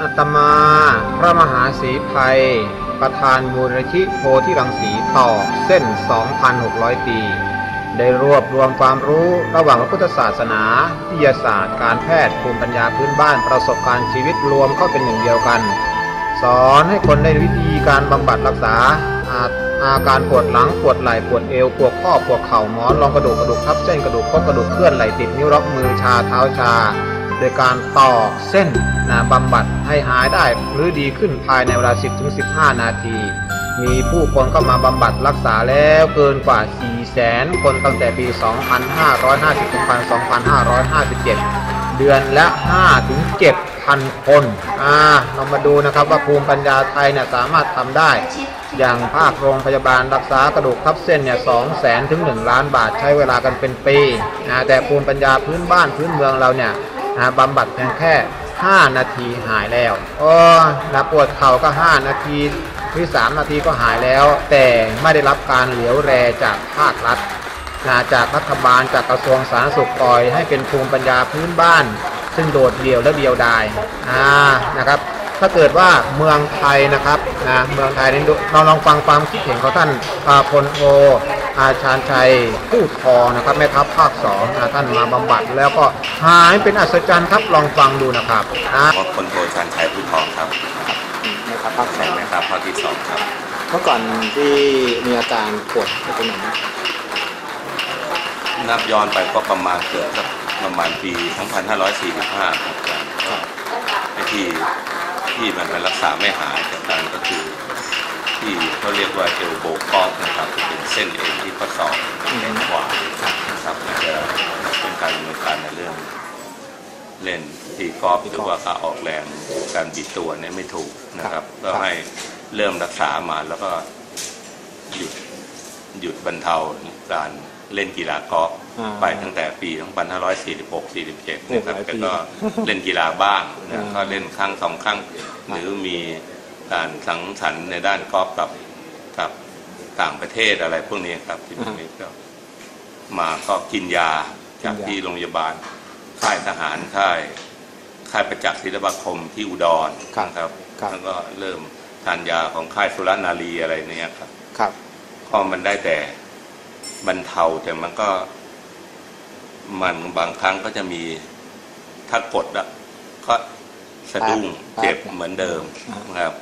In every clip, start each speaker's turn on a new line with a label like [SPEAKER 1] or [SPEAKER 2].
[SPEAKER 1] อาตมา พระมหาศรีภัย ประธานมูลนิธิโพธิรังสีต่อเส้น 2,600 ปี ได้รวบรวมความรู้ระหว่างพระพุทธศาสนาวิทยาศาสตร์ การแพทย์ภูมิปัญญาพื้นบ้านประสบการณ์ชีวิตรวมเข้าเป็นหนึ่งเดียวกัน สอนให้คนได้วิธีการบำบัดรักษาอาอาการปวดหลังปวดไหล่ปวดเอวปวดข้อปวดเข่าหมอนรองกระดูกกระดูกทับเส้นกระดูกข้อกระดูกเคลื่อนไหล่ติดนิ้วล็อกมือชาเท้าชา โดยการตอกเส้นนะบำบัดให้หายได้หรือดีขึ้นภายในเวลา 10-15นาที มีผู้คนเข้ามาบำบัดรักษาแล้วเกินกว่า 4 แสนคนตั้งแต่ปี 2550ถึง2557 เดือนละ5ถึง7,000 คน อ่า เรามาดูนะครับว่าภูมิปัญญาไทยเนี่ยสามารถทำได้ อย่างภาคโรงพยาบาลรักษากระดูกทับเส้นเนี่ยสองแสนถึงหนึ่งล้านบาทใช้เวลากันเป็นปีนะแต่ภูมิปัญญาพื้นบ้านพื้นเมืองเราเนี่ย นะบำบัดเพียงแค่ 5 นาทีหายแล้วโอ้นะปวดเข่าก็ 5 นาทีหรือ3นาทีก็หายแล้ว แต่ไม่ได้รับการเหลียวแรจากภาครัฐนะจากรัฐบาลจากกระทรวงสาธารณสุขปล่อยให้เป็นภูมิปัญญาพื้นบ้าน ซึ่งโดดเดี่ยวและเดียวดายอ่านะครับ ถ้าเกิดว่าเมืองไทยนะครับนะเมืองไทยนี่เราลองฟังความคิดเห็นของท่านอาพลโท อาชาญชัยผู้ทองนะครับแม่ทัพภาคสองนะท่านมาบำบัด แล้วก็หายเป็นอัศจรรย์ครับลองฟังดูนะครับอ่า
[SPEAKER 2] เพราะคนโทชันชัยผู้ทองครับ
[SPEAKER 3] นะครับภาคสอง
[SPEAKER 2] นะครับภาคที่สองครับ
[SPEAKER 3] เมื่อก่อนที่มีอาการปวดตรงไหนนะ
[SPEAKER 2] นับย้อนไปก็ประมาณเกือบสักประมาณปี 2545 ครับอาจารย์
[SPEAKER 3] ครับ
[SPEAKER 2] ไอ้ที่ที่มันเป็นรักษาไม่หายจากการก็คือ ที่เขาเรียกว่าเอลโบกอฟนะครับเป็นเส้นเอ็นที่ข้อศอกแขนขวานะครับมันจะเป็นการดำเนินการในเรื่อง เล่นตีกอล์ฟหรือว่าการออกแรงการบิดตัวเนี่ยไม่ถูกนะครับ ก็ให้เริ่มรักษามาแล้วก็หยุดหยุดบรรเทาการเล่นกีฬากอล์ฟ
[SPEAKER 3] อ่า
[SPEAKER 2] ไปตั้งแต่ปี 2546 47 นะครับ
[SPEAKER 3] หลายปี
[SPEAKER 2] แต่ก็เล่นกีฬาบ้างนะ
[SPEAKER 3] อ่า
[SPEAKER 2] ก็เล่นครั้งสองครั้งหรือมี การสังสรรค์ในด้านกอล์ฟกับกับต่างประเทศอะไรพวกนี้ครับที่พวกนี้ก็มาก็กินยาจากที่โรงพยาบาล ค่ายทหารค่ายค่ายประจักษ์ศิลปาคมที่อุดร
[SPEAKER 3] ครับ
[SPEAKER 2] นะครับ
[SPEAKER 3] ครับ
[SPEAKER 2] แล้วก็เริ่มทานยาของค่ายสุรนารีอะไรเนี้ยครับ
[SPEAKER 3] ครับ
[SPEAKER 2] ก็มันได้แต่บรรเทาแต่มันก็ มันบางครั้งก็จะมีถ้ากดอะก็สะดุ้ง
[SPEAKER 3] ครับ
[SPEAKER 2] เจ็บเหมือนเดิม
[SPEAKER 3] อ่า
[SPEAKER 2] นะครับ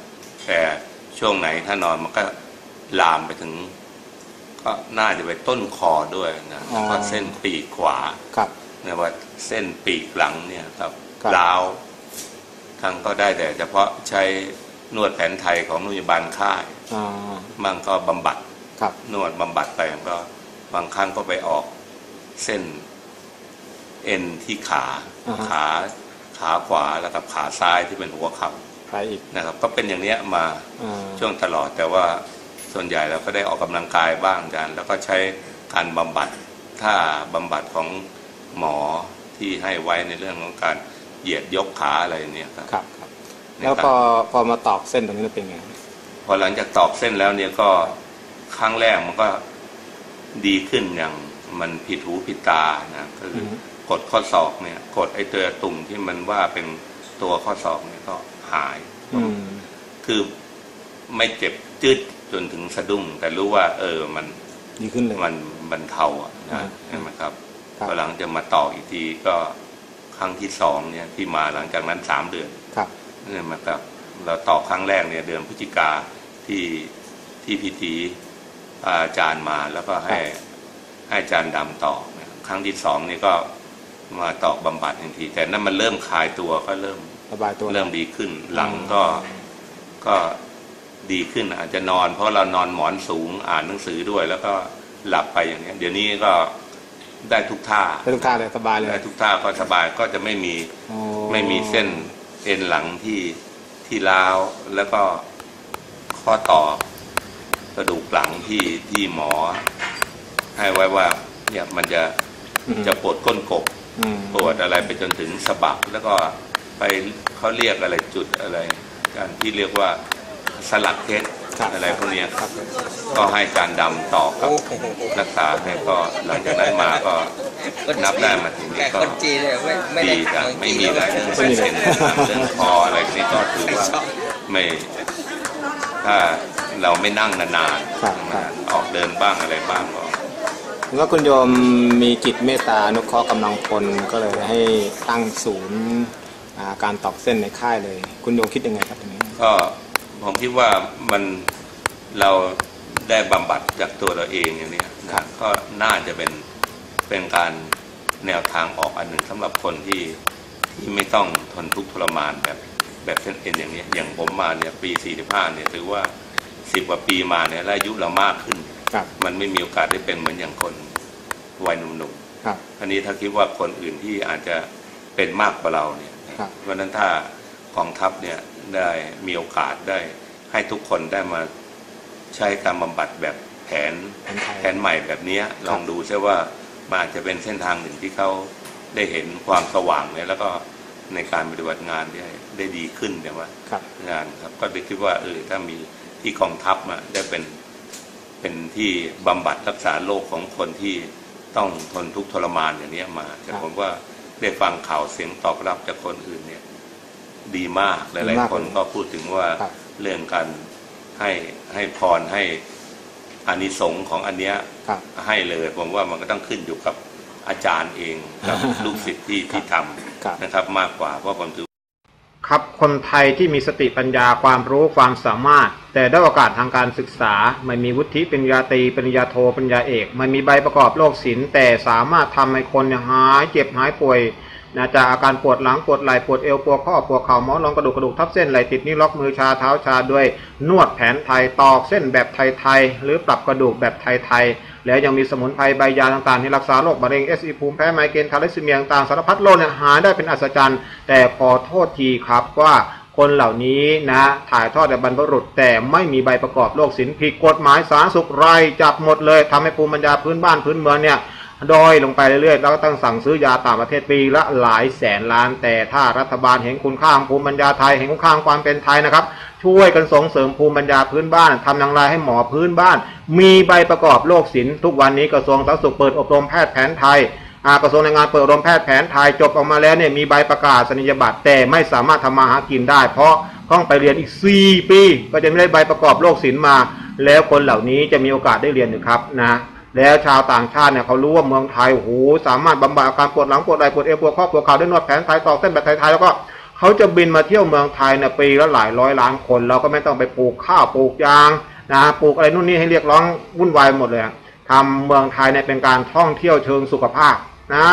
[SPEAKER 2] แต่ช่วงไหนถ้านอนมันก็ลามไปถึง ก็น่าจะไปต้นคอด้วยนะแล้วก็เส้นปีกขวา
[SPEAKER 3] ครับ
[SPEAKER 2] เนี่ยว่าเส้นปีกหลังเนี่ยครับ
[SPEAKER 3] ครับ
[SPEAKER 2] ล้าวทั้งก็ได้แต่ เฉพาะใช้นวดแผนไทยของโรงพยาบาลค่าย
[SPEAKER 3] อ่า
[SPEAKER 2] มั่งก็บำบัด
[SPEAKER 3] ครับ
[SPEAKER 2] นวดบำบัดไปมันก็บางครั้งก็ไปออกเส้นเอ็นที่ขา
[SPEAKER 3] อ่าฮะ
[SPEAKER 2] ขาขาขวาแล้วกับขาซ้ายที่เป็นหัวเข่า
[SPEAKER 3] ไปอีก
[SPEAKER 2] นะครับก็เป็นอย่างเนี้ยมา
[SPEAKER 3] อ่า
[SPEAKER 2] ช่วงตลอดแต่ว่าส่วนใหญ่เราก็ได้ออกกำลังกายบ้างอาจารย์แล้วก็ใช้การบำบัดถ้าบำบัดของหมอที่ให้ไว้ในเรื่องของการเหยียดยกขาอะไรเนี่ยครับ
[SPEAKER 3] ครับครับ
[SPEAKER 2] ใน
[SPEAKER 3] แล้ว
[SPEAKER 2] การ
[SPEAKER 3] พอพอมาตอกเส้นตรงนี้เป็นไง
[SPEAKER 2] พอหลังจากตอกเส้นแล้วเนี่ยก็ครั้งแรกมันก็ดีขึ้นอย่างมันผิดหูผิดตานะก็คือ
[SPEAKER 3] อฮึ
[SPEAKER 2] กดข้อศอกเนี่ย กดไอ้ตัวตุ่มที่มันว่าเป็น ตัวข้อศอกเนี่ยก็หาย
[SPEAKER 3] อืม
[SPEAKER 2] คือไม่เจ็บจืดจนถึงสะดุ้ง แต่รู้ว่า เออมัน
[SPEAKER 3] ดีขึ้นเลย
[SPEAKER 2] มันบรรเทาอะ
[SPEAKER 3] อ่า
[SPEAKER 2] นะใช่ไหมครับ
[SPEAKER 3] ครับ
[SPEAKER 2] พอหลังจะมาต่ออีกทีก็ครั้งที่สองเนี่ยที่มาหลังจากนั้นสามเดือน
[SPEAKER 3] ครับ
[SPEAKER 2] เนี่ยมาครับเราต่อครั้งแรกเนี่ยเดือนพฤศจิกาที่ที่พิธีอาจารย์มาแล้วก็ให้ให้อาจารย์ดำต่อนะครับครั้งที่สองนี่ก็ มาตอกบำบัดทันที แต่นั่นมันเริ่มคลายตัวก็เริ่ม
[SPEAKER 3] สบายตัว
[SPEAKER 2] เริ่มดีขึ้น หลังก็ก็ดีขึ้นอาจจะนอน เพราะเรานอนหมอนสูงอ่านหนังสือด้วย แล้วก็หลับไปอย่างเนี้ยเดี๋ยวนี้ก็ได้ทุกท่า
[SPEAKER 3] ได้ทุกท่าเลยสบายเลย
[SPEAKER 2] ได้ทุกท่าก็สบายก็จะไม่มี
[SPEAKER 3] โอ้
[SPEAKER 2] ไม่มีเส้นเอ็นหลังที่ที่ล้าวแล้วก็ข้อต่อกระดูกหลังที่ที่หมอ ให้ไว้ว่า เนี่ยมันจะ
[SPEAKER 3] อืม
[SPEAKER 2] จะปวดก้นกบ
[SPEAKER 3] อืม
[SPEAKER 2] ปวดอะไรไปจนถึงสะบักแล้วก็ไปเขาเรียกอะไรจุดอะไร การที่เรียกว่าสลักเพชร
[SPEAKER 3] ครับ
[SPEAKER 2] อะไรพวกเนี้ย
[SPEAKER 3] ครับ
[SPEAKER 2] ก็ให้การดำต่อกับ
[SPEAKER 4] โอ้โห
[SPEAKER 2] รักษาเนี่ยก็หลังจากนั้นมาก็นับได้มาถึง
[SPEAKER 4] แต่
[SPEAKER 2] นี้ก็
[SPEAKER 4] คนจีนเนี่ยไม่ไม่
[SPEAKER 2] ดี
[SPEAKER 4] ได้
[SPEAKER 2] แต่
[SPEAKER 4] เมือง
[SPEAKER 2] ไม่
[SPEAKER 4] จีน
[SPEAKER 2] มีอะไรเรื่องเส้นเอ็นเรื่องคออะไรนี่ก็ถือว่าไม่ถ้าเราไม่นั่งนาน
[SPEAKER 3] ครับครับ
[SPEAKER 2] ๆออกเดินบ้างอะไรบ้างก็
[SPEAKER 3] แล้วคุณโยมมีจิตเมตตาอนุเคราะห์กำลังพลก็เลยให้ตั้งศูนย์การตอกเส้นในค่ายเลย คุณโยมคิดยังไงครับตรงนี้
[SPEAKER 2] ก็ผมคิดว่ามันเราได้บำบัดจากตัวเราเองอย่างนี้ย
[SPEAKER 3] ครั
[SPEAKER 2] นะก็น่าจะเป็นเป็นการแนวทางออกอันหนึ่งสำหรับคนที่ที่ไม่ต้องทนทุกข์ทรมานแบบแบบเส้นเอ็นอย่างนี้อย่างผมมาเนี่ยปี 45 เนี่ยถือว่า 10 กว่าปีมาเนี่ยอายุเรามากขึ้น มันไม่มีโอกาสได้เป็นเหมือนอย่างคนวัยหนุ่มๆ
[SPEAKER 3] ครับ
[SPEAKER 2] อันนี้ถ้าคิดว่าคนอื่นที่อาจจะเป็นมากกว่าเราเนี่ยนะครับเพราะฉะนั้นถ้ากองทัพเนี่ยได้มีโอกาสได้ให้ทุกคนได้มาใช้การบำบัดแบบแผน
[SPEAKER 3] แผนไทย
[SPEAKER 2] แผนใหม่แบบเนี้ยลองดูใช่ว่ามันอาจจะเป็นเส้นทางหนึ่งที่เขาได้เห็นความสว่างเนี่ยแล้วก็ในการปฏิบัติงานได้ได้ดีขึ้นเนี่ยว่า
[SPEAKER 3] ครับ
[SPEAKER 2] งานครับ ก็เลยคิดว่าเออถ้ามีที่กองทัพมาได้เป็น เป็นที่บำบัดรักษาโรคของคนที่ต้องทนทุกข์ทรมานอย่างเนี้ยมา แต่
[SPEAKER 3] ครับ
[SPEAKER 2] ผมว่าได้ฟังข่าวเสียงตอบรับจากคนอื่นเนี่ย ดีมากห
[SPEAKER 3] ดี
[SPEAKER 2] ลาย
[SPEAKER 3] มาก
[SPEAKER 2] ๆคนก็พูดถึงว่า
[SPEAKER 3] ครับ
[SPEAKER 2] เรื่องการให้ให้พรให้อานิสงส์ของอันเนี้ย
[SPEAKER 3] ครับ
[SPEAKER 2] ให้เลยผมว่ามันก็ต้องขึ้นอยู่กับอาจารย์เองกับลูกศิษย์ที่ที่ท
[SPEAKER 3] ครับำ
[SPEAKER 2] นะครับ มากกว่าเพราะผมถือ
[SPEAKER 1] ครับคนไทยที่มีสติปัญญาความรู้ความสามารถ แต่ได้อยโอกาสทางการศึกษา ไม่มีวุฒิปริญญาตรีปริญญาโทปริญญาเอกไม่มีใบประกอบโรคศิลป์แต่สามารถทำให้คนหายเจ็บหายป่วยนะจากอาการปวดหลังปวดไหล่ปวดเอวปวดข้อปวดเข่าหมอนรองกระดูกกระดูกทับเส้นไหล่ติดนิ้วล็อกมือชาเท้าชาด้วย นวดแผนไทยตอกเส้นแบบไทยๆหรือปรับกระดูกแบบไทยๆ แล้วยังมีสมุนไพรใบยาต่างๆที่รักษาโรคมะเร็งเอสอีภูมิแพ้ไมเกรนทาลัสเมียต่างสารพัดโรคเนี่ยหายได้เป็นอัศจรรย์ แต่ขอโทษทีครับว่าคนเหล่านี้นะถ่ายทอดแต่บรรพบุรุษแต่ไม่มีใบประกอบโรคศิลป์ผิดกฎหมายสาธารณสุขไรจับหมดเลยทำให้ภูมิปัญญาพื้นบ้านพื้นเมืองเนี่ยดอยลงไปเรื่อยๆ แล้วก็ต้องสั่งซื้อยาต่างประเทศปีละหลายแสนล้าน แต่ถ้ารัฐบาลเห็นคุณค่าของภูมิปัญญาไทยเห็นคุณค่าของความเป็นไทยนะครับ ช่วยกันส่งเสริมภูมิปัญญาพื้นบ้านทำอย่างไรให้หมอพื้นบ้าน มีใบประกอบโรคศิลป์ทุกวันนี้กระทรวงสาธารณสุขเปิดอบรมแพทย์แผนไทยอากระทรวงแรงงานเปิดอบรมแพทย์แผนไทยจบออกมาแล้วเนี่ยมีใบประกาศนียบัตรแต่ไม่สามารถทำมาหากินได้ เพราะต้องไปเรียนอีก 4 ปี ก็จะไม่ได้ใบประกอบโรคศิลป์มา แล้วคนเหล่านี้จะมีโอกาสได้เรียนหรือครับนะแล้วชาวต่างชาติเนี่ยเขารู้ว่าเมืองไทยโอ้โหสามารถบำบัดอาการปวดหลังปวดไหล่ปวดเอวปวดข้อปวดเข่าด้วยนวดแผนไทยตอกเส้นแบบไทยๆแล้วก็ เขาจะบินมาเที่ยวเมืองไทยเนี่ยปีละหลายร้อยล้านคน เราก็ไม่ต้องไปปลูกข้าวปลูกยางนะปลูกอะไรนู่นนี่ให้เรียกร้องวุ่นวายหมดเลยอะทำเมืองไทยเนี่ยเป็นการท่องเที่ยวเชิงสุขภาพนะ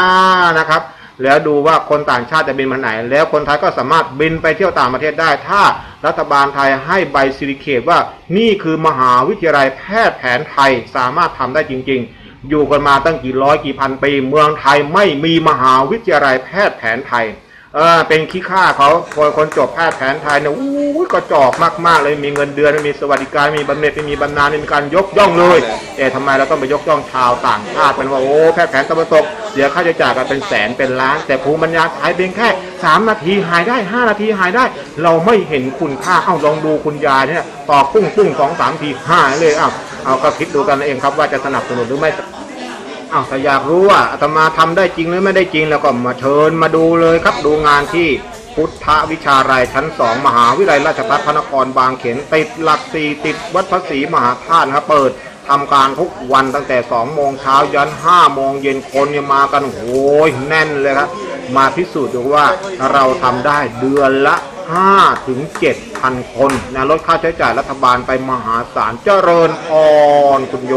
[SPEAKER 1] นะครับ แล้วดูว่าคนต่างชาติจะบินมาไหน แล้วคนไทยก็สามารถบินไปเที่ยวต่างประเทศได้ ถ้ารัฐบาลไทยให้ใบซิลิเคตว่านี่คือมหาวิทยาลัยแพทย์แผนไทยสามารถทำได้จริง ๆ อยู่กันมาตั้งกี่ร้อยกี่พันปีเมืองไทยไม่มีมหาวิทยาลัยแพทย์แผนไทย เออเป็นขี้ข้าเขาคนคนจบแพทย์แผนไทยเนี่ยอู้ก็จอกมากๆเลยมีเงินเดือนไม่มีสวัสดิการไม่มีบำเหน็จไม่มีบำนาญไม่มีการยกย่องเลยแต่ทำไมเราต้องไปยกย่องชาวต่างชาติเป็นว่าโอ้แพทย์แผนตะวันตกเสียค่าใช้จ่ายกันเป็นแสนเป็นล้าน แต่ภูมิปัญญาไทยเพียงแค่ 3 นาทีหายได้ 5 นาทีหายได้ เราไม่เห็นคุณค่าเอ้าลองดูคุณยายเนี่ยต่อปุ้งปุ้งสองสามทีหายเลยเอ้าเอาก็คิดดูกันเองครับว่าจะสนับสนุนหรือไม่ อ้าวถ้าอยากรู้ว่าอาตมาทำได้จริงหรือไม่ได้จริงแล้วก็มาเชิญมาดูเลยครับดูงานที่พุทธวิชารายชั้นสองมหาวิทยาลัยราชภัฏพระนครบางเขนติดหลักสี่ติดวัดพระศรีมหาธาตุครับเปิดทำการทุกวันตั้งแต่2โมงเช้ายัน5โมงเย็นคนเนี่ยมากันโอ้ยแน่นเลยครับ มาพิสูจน์ดูว่าเราทำได้เดือนละ5ถึง7พันคนนะลดค่าใช้จ่ายรัฐบาลไปมหาศาลเจริญพรคุณโย